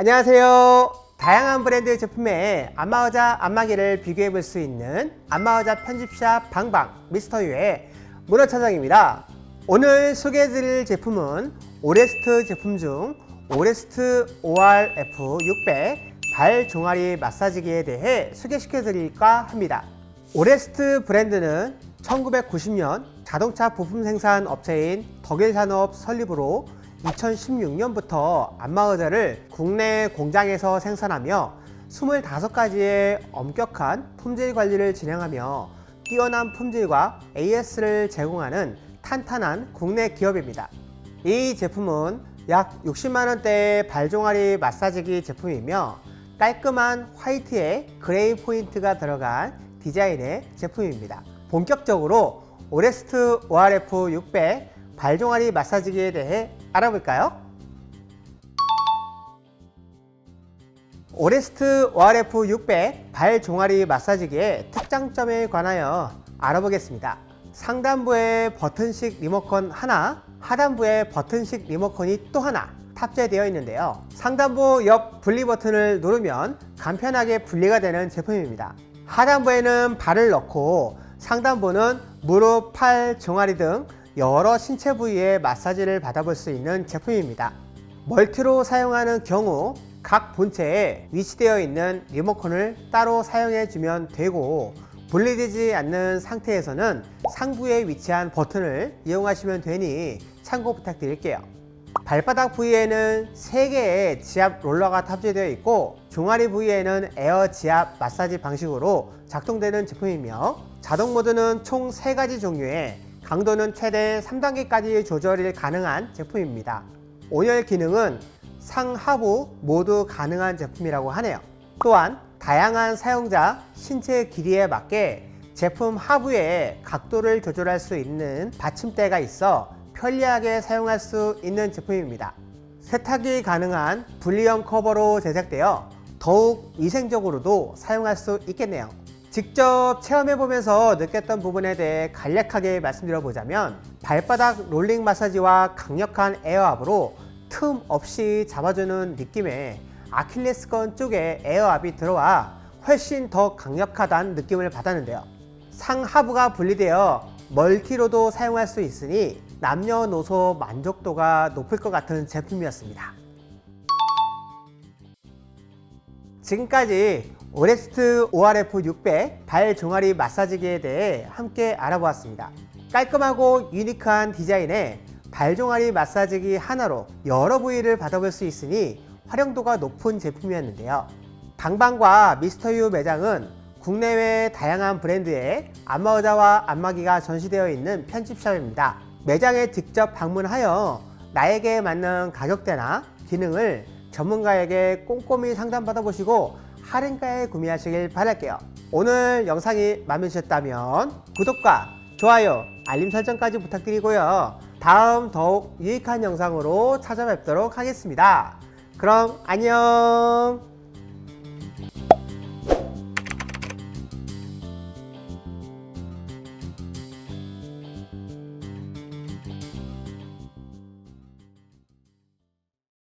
안녕하세요. 다양한 브랜드 제품의 안마의자 안마기를 비교해 볼 수 있는 안마의자 편집샵 방방 미스터유의 문어차장입니다. 오늘 소개해 드릴 제품은 오레스트 제품 중 오레스트 ORF600 발 종아리 마사지기에 대해 소개시켜 드릴까 합니다. 오레스트 브랜드는 1990년 자동차 부품 생산 업체인 덕일산업 설립으로 2016년부터 안마의자를 국내 공장에서 생산하며 25가지의 엄격한 품질 관리를 진행하며 뛰어난 품질과 AS를 제공하는 탄탄한 국내 기업입니다. 이 제품은 약 60만원대의 발종아리 마사지기 제품이며 깔끔한 화이트에 그레이 포인트가 들어간 디자인의 제품입니다. 본격적으로 오레스트 ORF 600 발종아리 마사지기에 대해 알아볼까요? 오레스트 ORF 600 발 종아리 마사지기의 특장점에 관하여 알아보겠습니다. 상단부에 버튼식 리모컨 하나, 하단부에 버튼식 리모컨이 또 하나 탑재되어 있는데요. 상단부 옆 분리 버튼을 누르면 간편하게 분리가 되는 제품입니다. 하단부에는 발을 넣고 상단부는 무릎, 팔, 종아리 등 여러 신체 부위에 마사지를 받아볼 수 있는 제품입니다. 멀티로 사용하는 경우 각 본체에 위치되어 있는 리모컨을 따로 사용해 주면 되고 분리되지 않는 상태에서는 상부에 위치한 버튼을 이용하시면 되니 참고 부탁드릴게요. 발바닥 부위에는 3개의 지압 롤러가 탑재되어 있고 종아리 부위에는 에어 지압 마사지 방식으로 작동되는 제품이며 자동 모드는 총 3가지 종류의 강도는 최대 3단계까지 조절이 가능한 제품입니다. 온열 기능은 상하부 모두 가능한 제품이라고 하네요. 또한 다양한 사용자 신체 길이에 맞게 제품 하부에 각도를 조절할 수 있는 받침대가 있어 편리하게 사용할 수 있는 제품입니다. 세탁이 가능한 분리형 커버로 제작되어 더욱 위생적으로도 사용할 수 있겠네요. 직접 체험해 보면서 느꼈던 부분에 대해 간략하게 말씀드려 보자면 발바닥 롤링 마사지와 강력한 에어압으로 틈 없이 잡아주는 느낌에 아킬레스건 쪽에 에어압이 들어와 훨씬 더 강력하다는 느낌을 받았는데요. 상하부가 분리되어 멀티로도 사용할 수 있으니 남녀노소 만족도가 높을 것 같은 제품이었습니다. 지금까지 오레스트 ORF 600 발 종아리 마사지기에 대해 함께 알아보았습니다. 깔끔하고 유니크한 디자인에 발 종아리 마사지기 하나로 여러 부위를 받아볼 수 있으니 활용도가 높은 제품이었는데요. 방방과 미스터유 매장은 국내외 다양한 브랜드의 안마의자와 안마기가 전시되어 있는 편집샵입니다. 매장에 직접 방문하여 나에게 맞는 가격대나 기능을 전문가에게 꼼꼼히 상담받아 보시고 할인가에 구매하시길 바랄게요. 오늘 영상이 마음에 드셨다면 구독과 좋아요, 알림 설정까지 부탁드리고요. 다음 더욱 유익한 영상으로 찾아뵙도록 하겠습니다. 그럼 안녕!